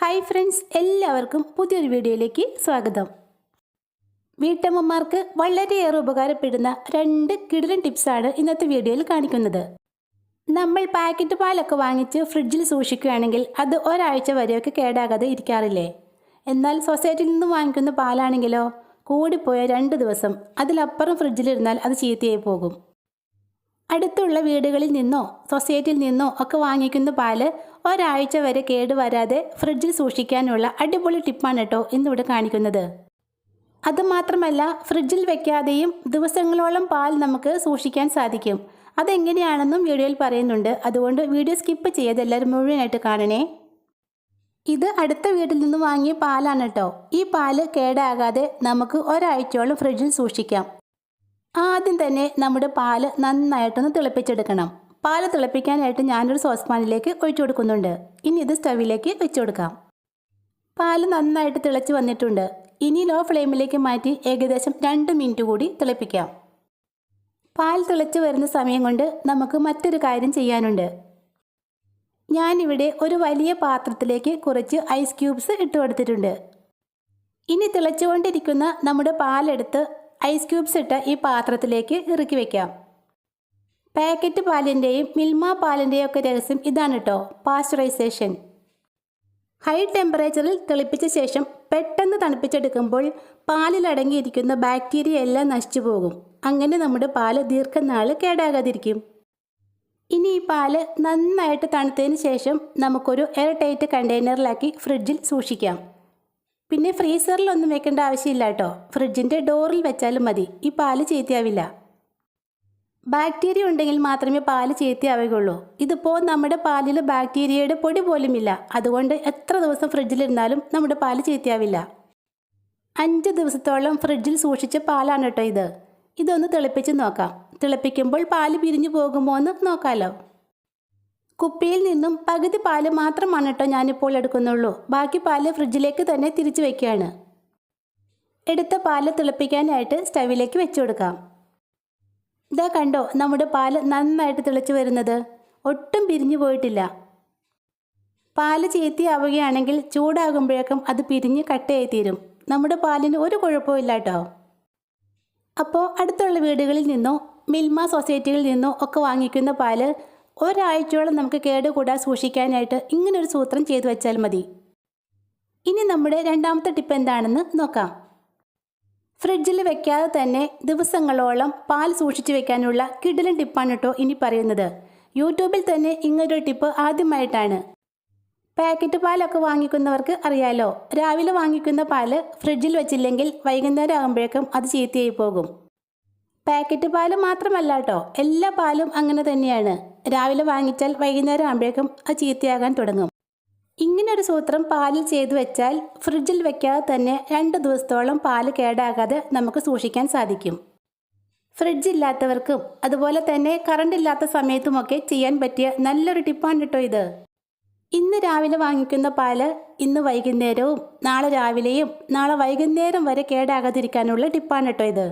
Hi friends എല്ലാവർക്കും പുതിയൊരു വീഡിയോയിലേക്ക് സ്വാഗതം. വീട്ടമ്മമാർക്ക് വളരെയേറെ ഉപകാരപ്പെടുന്ന രണ്ട് കിടിലൻ ടിപ്സാണ് ഇന്നത്തെ വീഡിയോയിൽ കാണിക്കുന്നത്. നമ്മൾ പാക്കറ്റ് പാലൊക്കെ വാങ്ങിച്ച് ഫ്രിഡ്ജിൽ സൂക്ഷിക്കുകയാണെങ്കിൽ അത് ഒരാഴ്ച വരെയൊക്കെ കേടാകാതെ ഇരിക്കാറില്ലേ? എന്നാൽ സൊസൈറ്റിയിൽ നിന്ന് വാങ്ങിക്കുന്ന പാലാണെങ്കിലോ? കൂടിപ്പോയ രണ്ട് ദിവസം അതിലപ്പുറം ഫ്രിഡ്ജിലിരുന്നാൽ അത് ചീത്തയായി പോകും. അടുത്തുള്ള വീടുകളിൽ നിന്നോ സൊസൈറ്റിയിൽ നിന്നോ ഒക്കെ വാങ്ങിക്കുന്ന പാൽ ഒരാഴ്ച വരെ കേടുവരാതെ ഫ്രിഡ്ജിൽ സൂക്ഷിക്കാനുള്ള അടിപൊളി ടിപ്പാണ് കേട്ടോ ഇന്നിവിടെ കാണിക്കുന്നത്. അതുമാത്രമല്ല ഫ്രിഡ്ജിൽ വെക്കാതെയും ദിവസങ്ങളോളം പാൽ നമുക്ക് സൂക്ഷിക്കാൻ സാധിക്കും. അതെങ്ങനെയാണെന്നും വീഡിയോയിൽ പറയുന്നുണ്ട്. അതുകൊണ്ട് വീഡിയോ സ്കിപ്പ് ചെയ്യാതെ എല്ലാവരും മുഴുവനായിട്ട് കാണണേ. ഇത് അടുത്ത വീട്ടിൽ നിന്ന് വാങ്ങിയ പാലാണ് കേട്ടോ. ഈ പാൽ കേടാകാതെ നമുക്ക് ഒരാഴ്ചയോളം ഫ്രിഡ്ജിൽ സൂക്ഷിക്കാം. ആദ്യം തന്നെ നമ്മുടെ പാൽ നന്നായിട്ടൊന്ന് തിളപ്പിച്ചെടുക്കണം. പാൽ തിളപ്പിക്കാനായിട്ട് ഞാനൊരു സോസ്പാനിലേക്ക് ഒഴിച്ചു കൊടുക്കുന്നുണ്ട്. ഇനി ഇത് സ്റ്റവിലേക്ക് വെച്ചു കൊടുക്കാം. പാൽ നന്നായിട്ട് തിളച്ച് വന്നിട്ടുണ്ട്. ഇനി ലോ ഫ്ലെയിമിലേക്ക് മാറ്റി ഏകദേശം രണ്ട് മിനിറ്റ് കൂടി തിളപ്പിക്കാം. പാൽ തിളച്ച് വരുന്ന സമയം കൊണ്ട് നമുക്ക് മറ്റൊരു കാര്യം ചെയ്യാനുണ്ട്. ഞാനിവിടെ ഒരു വലിയ പാത്രത്തിലേക്ക് കുറച്ച് ഐസ് ക്യൂബ്സ് ഇട്ട് കൊടുത്തിട്ടുണ്ട്. ഇനി തിളച്ചുകൊണ്ടിരിക്കുന്ന നമ്മുടെ പാലെടുത്ത് ഐസ് ക്യൂബ്സ് ഇട്ട് ഈ പാത്രത്തിലേക്ക് ഇറക്കി വെക്കാം. പാക്കറ്റ് പാലിന്റെയും മിൽമ പാലിന്റെയും ഒക്കെ രഹസ്യം ഇതാണ് കേട്ടോ പാസ്ചറൈസേഷൻ ഹൈ ടെമ്പറേച്ചറിൽ തെളിപ്പിച്ച ശേഷം പെട്ടെന്ന് തണുപ്പിച്ചെടുക്കുമ്പോൾ പാലിൽ അടങ്ങിയിരിക്കുന്ന ബാക്ടീരിയ എല്ലാം നശിച്ചു പോകും. അങ്ങനെ നമ്മുടെ പാൽ ദീർഘനാൾ കേടാകാതിരിക്കും. ഇനി ഈ പാൽ നന്നായിട്ട് തണുത്തതിന് ശേഷം നമുക്കൊരു എയർ ടൈറ്റ് കണ്ടെയ്നറിലാക്കി ഫ്രിഡ്ജിൽ സൂക്ഷിക്കാം. പിന്നെ ഫ്രീസറിലൊന്നും വെക്കേണ്ട ആവശ്യമില്ല കേട്ടോ. ഫ്രിഡ്ജിന്റെ ഡോറിൽ വെച്ചാലും മതി. ഈ പാൽ ചീത്തയാവില്ല. ബാക്ടീരിയ ഉണ്ടെങ്കിൽ മാത്രമേ പാൽ ചീത്തയാവുകയുള്ളൂ. ഇതിപ്പോൾ നമ്മുടെ പാലിൽ ബാക്ടീരിയയുടെ പൊടി പോലുമില്ല. അതുകൊണ്ട് എത്ര ദിവസം ഫ്രിഡ്ജിലിരുന്നാലും നമ്മുടെ പാൽ ചീത്തയാവില്ല. അഞ്ച് ദിവസത്തോളം ഫ്രിഡ്ജിൽ സൂക്ഷിച്ച പാലാണ് കേട്ടോ ഇത്. ഇതൊന്ന് തിളപ്പിച്ച് നോക്കാം. തിളപ്പിക്കുമ്പോൾ പാൽ പിരിഞ്ഞു പോകുമോ എന്ന് നോക്കാമല്ലോ കുപ്പിയിൽ നിന്നും പകുതി പാൽ മാത്രമാണ് കേട്ടോ ഞാനിപ്പോൾ എടുക്കുന്നുള്ളൂ. ബാക്കി പാൽ ഫ്രിഡ്ജിലേക്ക് തന്നെ തിരിച്ചു വയ്ക്കുകയാണ് എടുത്ത പാൽ തിളപ്പിക്കാനായിട്ട് സ്റ്റവിലേക്ക് വെച്ചു കൊടുക്കാം. ഇതാ കണ്ടോ നമ്മുടെ പാൽ നന്നായിട്ട് തിളച്ചു വരുന്നത്. ഒട്ടും പിരിഞ്ഞു പോയിട്ടില്ല. പാൽ ചീത്തയാവുകയാണെങ്കിൽ ചൂടാകുമ്പോഴേക്കും അത് പിരിഞ്ഞ് കട്ടയായി തീരും നമ്മുടെ പാലിന് ഒരു കുഴപ്പമില്ല കേട്ടോ. അപ്പോൾ അടുത്തുള്ള വീടുകളിൽ നിന്നോ മിൽമ സൊസൈറ്റികളിൽ നിന്നോ ഒക്കെ വാങ്ങിക്കുന്ന പാൽ ഒരാഴ്ചയോളം നമുക്ക് കേടുകൂടാതെ സൂക്ഷിക്കാനായിട്ട് ഇങ്ങനൊരു സൂത്രം ചെയ്തു വെച്ചാൽ മതി. ഇനി നമ്മുടെ രണ്ടാമത്തെ ടിപ്പ് എന്താണെന്ന് നോക്കാം. ഫ്രിഡ്ജിൽ വെക്കാതെ തന്നെ ദിവസങ്ങളോളം പാൽ സൂക്ഷിച്ചു വെക്കാനുള്ള കിടിലൻ ടിപ്പാണ് കേട്ടോ ഇനി പറയുന്നത്. യൂട്യൂബിൽ തന്നെ ഇങ്ങനൊരു ടിപ്പ് ആദ്യമായിട്ടാണ്. പാക്കറ്റ് പാലൊക്കെ വാങ്ങിക്കുന്നവർക്ക് അറിയാലോ രാവിലെ വാങ്ങിക്കുന്ന പാൽ ഫ്രിഡ്ജിൽ വെച്ചില്ലെങ്കിൽ വൈകുന്നേരം ആകുമ്പോഴേക്കും അത് ചീത്തയായി പോകും. പാക്കറ്റ് പാൽ മാത്രമല്ല കേട്ടോ എല്ലാ പാലും അങ്ങനെ തന്നെയാണ്. രാവിലെ വാങ്ങിച്ചാൽ വൈകുന്നേരം ആകുമ്പോഴേക്കും അത് ചീത്തയാകാൻ തുടങ്ങും. ഇങ്ങനെ ഒരു സൂത്രം പാലിൽ ചെയ്തു വെച്ചാൽ ഫ്രിഡ്ജിൽ വെക്കാതെ തന്നെ രണ്ട് ദിവസത്തോളം പാൽ കേടാകാതെ നമുക്ക് സൂക്ഷിക്കാൻ സാധിക്കും. ഫ്രിഡ്ജ് ഇല്ലാത്തവർക്കും അതുപോലെ തന്നെ കറണ്ട് ഇല്ലാത്ത സമയത്തുമൊക്കെ ചെയ്യാൻ പറ്റിയ നല്ലൊരു ടിപ്പാണ് കേട്ടോ ഇത്. ഇന്ന് രാവിലെ വാങ്ങിക്കുന്ന പാൽ ഇന്ന് വൈകുന്നേരവും നാളെ രാവിലെയും നാളെ വൈകുന്നേരം വരെ കേടാകാതിരിക്കാനുള്ള ടിപ്പാണ് കേട്ടോ ഇത്.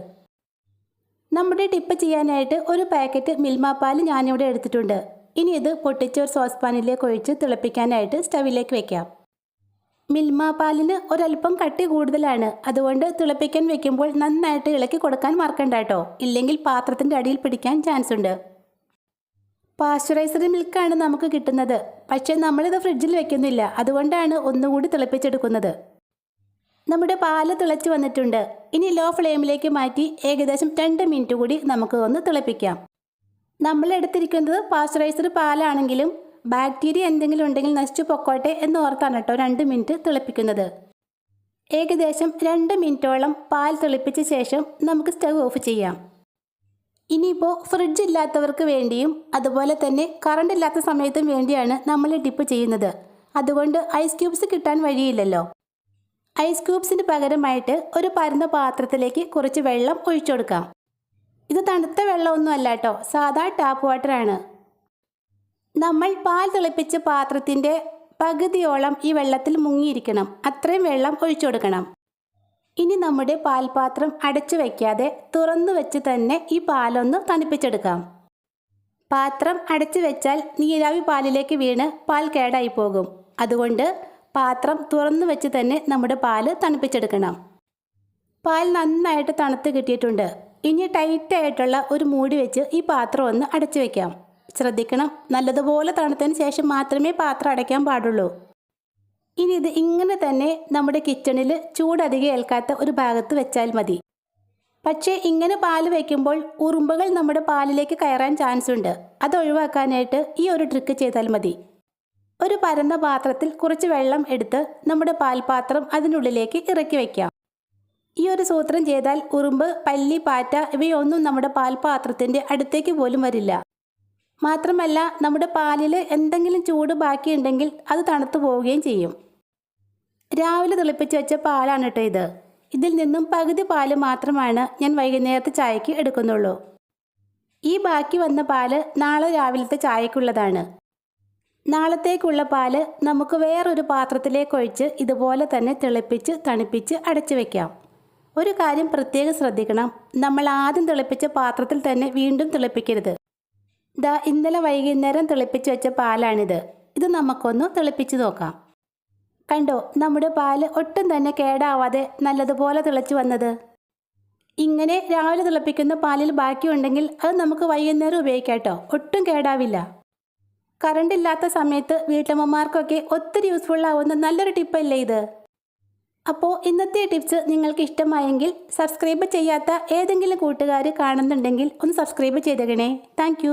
നമ്മുടെ ടിപ്പ് ചെയ്യാനായിട്ട് ഒരു പാക്കറ്റ് മിൽമ പാൽ ഞാനിവിടെ എടുത്തിട്ടുണ്ട്. ഇനി ഇത് പൊട്ടിച്ചോർ സോസ് പാനിലേക്ക് ഒഴിച്ച് തിളപ്പിക്കാനായിട്ട് സ്റ്റവിലേക്ക് വെക്കാം. മിൽമ പാലിന് ഒരല്പം കട്ടി കൂടുതലാണ്. അതുകൊണ്ട് തിളപ്പിക്കാൻ വെക്കുമ്പോൾ നന്നായിട്ട് ഇളക്കി കൊടുക്കാൻ മറക്കണ്ട കേട്ടോ. ഇല്ലെങ്കിൽ പാത്രത്തിന്റെ അടിയിൽ പിടിക്കാൻ ചാൻസ് ഉണ്ട്. പാസ്ചറൈസ്ഡ് മിൽക്കാണ് നമുക്ക് കിട്ടുന്നത്. പക്ഷേ നമ്മളിത് ഫ്രിഡ്ജിൽ വെക്കുന്നില്ല. അതുകൊണ്ടാണ് ഒന്നുകൂടി തിളപ്പിച്ചെടുക്കുന്നത്. നമ്മുടെ പാൽ തിളച്ച് വന്നിട്ടുണ്ട്. ഇനി ലോ ഫ്ലെയിമിലേക്ക് മാറ്റി ഏകദേശം രണ്ട് മിനിറ്റ് കൂടി നമുക്ക് ഒന്ന് തിളപ്പിക്കാം. നമ്മൾ എടുത്തിരിക്കുന്നത് പാസ്ചറൈസ്ഡ് പാലാണെങ്കിലും ബാക്ടീരിയ എന്തെങ്കിലും ഉണ്ടെങ്കിൽ നശിച്ചു പൊക്കോട്ടെ എന്ന് ഓർത്താണ് കേട്ടോ രണ്ട് മിനിറ്റ് തിളപ്പിക്കുന്നത്. ഏകദേശം രണ്ട് മിനിറ്റോളം പാൽ തിളപ്പിച്ച ശേഷം നമുക്ക് സ്റ്റവ് ഓഫ് ചെയ്യാം. ഇനിയിപ്പോൾ ഫ്രിഡ്ജ് ഇല്ലാത്തവർക്ക് വേണ്ടിയും അതുപോലെ തന്നെ കറണ്ട് ഇല്ലാത്ത സമയത്തും വേണ്ടിയാണ് നമ്മൾ ഡിപ്പ് ചെയ്യുന്നത്. അതുകൊണ്ട് ഐസ് ക്യൂബ്സ് കിട്ടാൻ വഴിയില്ലല്ലോ. ഐസ് ക്യൂബ്സിന് പകരമായിട്ട് ഒരു പരന്ന പാത്രത്തിലേക്ക് കുറച്ച് വെള്ളം ഒഴിച്ചു കൊടുക്കാം. ഇത് തണുത്ത വെള്ളമൊന്നും അല്ല കേട്ടോ സാധാ ടാപ്പ് വാട്ടറാണ് നമ്മൾ പാൽ തിളപ്പിച്ച പാത്രത്തിന്റെ പകുതിയോളം ഈ വെള്ളത്തിൽ മുങ്ങിയിരിക്കണം. അത്രയും വെള്ളം ഒഴിച്ചു കൊടുക്കണം. ഇനി നമ്മുടെ പാൽപാത്രം അടച്ചു വയ്ക്കാതെ തുറന്നു വെച്ച് തന്നെ ഈ പാലൊന്ന് തണുപ്പിച്ചെടുക്കാം. പാത്രം അടച്ചു വെച്ചാൽ നീരാവി പാലിലേക്ക് വീണ് പാൽ കേടായി പോകും. അതുകൊണ്ട് പാത്രം തുറന്നു വെച്ച് തന്നെ നമ്മുടെ പാൽ തണുപ്പിച്ചെടുക്കണം. പാൽ നന്നായിട്ട് തണുത്ത് കിട്ടിയിട്ടുണ്ട്. ഇനി ടൈറ്റായിട്ടുള്ള ഒരു മൂടി വെച്ച് ഈ പാത്രം ഒന്ന് അടച്ചു വയ്ക്കാം ശ്രദ്ധിക്കണം നല്ലതുപോലെ തണുത്തതിന് ശേഷം മാത്രമേ പാത്രം അടയ്ക്കാൻ പാടുള്ളൂ. ഇനി ഇത് ഇങ്ങനെ തന്നെ നമ്മുടെ കിച്ചണിൽ ചൂടധികം ഏൽക്കാത്ത ഒരു ഭാഗത്ത് വെച്ചാൽ മതി. പക്ഷേ ഇങ്ങനെ പാൽ വയ്ക്കുമ്പോൾ ഉറുമ്പുകൾ നമ്മുടെ പാലിലേക്ക് കയറാൻ ചാൻസ് ഉണ്ട്. അത് ഒഴിവാക്കാനായിട്ട് ഈ ഒരു ട്രിക്ക് ചെയ്താൽ മതി. ഒരു പരന്ന പാത്രത്തിൽ കുറച്ച് വെള്ളം എടുത്ത് നമ്മുടെ പാൽപാത്രം അതിനുള്ളിലേക്ക് ഇറക്കി വയ്ക്കാം ഈ ഒരു സൂത്രം ചെയ്താൽ ഉറുമ്പ് പല്ലി പാറ്റ ഇവയൊന്നും നമ്മുടെ പാൽപാത്രത്തിന്റെ അടുത്തേക്ക് പോലും വരില്ല. മാത്രമല്ല നമ്മുടെ പാലിൽ എന്തെങ്കിലും ചൂട് ബാക്കിയുണ്ടെങ്കിൽ അത് തണുത്തു പോവുകയും ചെയ്യും. രാവിലെ തിളപ്പിച്ച് വെച്ച പാലാണ് കേട്ടോ ഇത്. ഇതിൽ നിന്നും പകുതി പാൽ മാത്രമാണ് ഞാൻ വൈകുന്നേരത്തെ ചായക്ക് എടുക്കുന്നുള്ളൂ. ഈ ബാക്കി വന്ന പാൽ നാളെ രാവിലത്തെ ചായക്കുള്ളതാണ് നാളത്തേക്കുള്ള പാൽ നമുക്ക് വേറൊരു പാത്രത്തിലേക്ക് ഒഴിച്ച് ഇതുപോലെ തന്നെ തിളപ്പിച്ച് തണുപ്പിച്ച് അടച്ചു വെക്കാം. ഒരു കാര്യം പ്രത്യേകം ശ്രദ്ധിക്കണം. നമ്മൾ ആദ്യം തിളപ്പിച്ച പാത്രത്തിൽ തന്നെ വീണ്ടും തിളപ്പിക്കരുത്. ദാ ഇന്നലെ വൈകുന്നേരം തിളപ്പിച്ച് വെച്ച പാലാണിത്. ഇത് നമുക്കൊന്ന് തിളപ്പിച്ച് നോക്കാം. കണ്ടോ നമ്മുടെ പാൽ ഒട്ടും തന്നെ കേടാവാതെ നല്ലതുപോലെ തിളച്ചു വന്നത്. ഇങ്ങനെ രാവിലെ തിളപ്പിക്കുന്ന പാലിൽ ബാക്കിയുണ്ടെങ്കിൽ അത് നമുക്ക് വൈകുന്നേരം ഉപയോഗിക്കാം കേട്ടോ. ഒട്ടും കേടാവില്ല. കറണ്ട് ഇല്ലാത്ത സമയത്ത് വീട്ടമ്മമാർക്കൊക്കെ ഒത്തിരി യൂസ്ഫുൾ ആവുന്ന നല്ലൊരു ടിപ്പല്ലേ ഇത്? അപ്പോൾ ഇന്നത്തെ ടിപ്സ് നിങ്ങൾക്ക് ഇഷ്ടമായെങ്കിൽ സബ്സ്ക്രൈബ് ചെയ്യാത്ത ഏതെങ്കിലും കൂട്ടുകാർ കാണുന്നുണ്ടെങ്കിൽ ഒന്ന് സബ്സ്ക്രൈബ് ചെയ്തേക്കണേ. താങ്ക്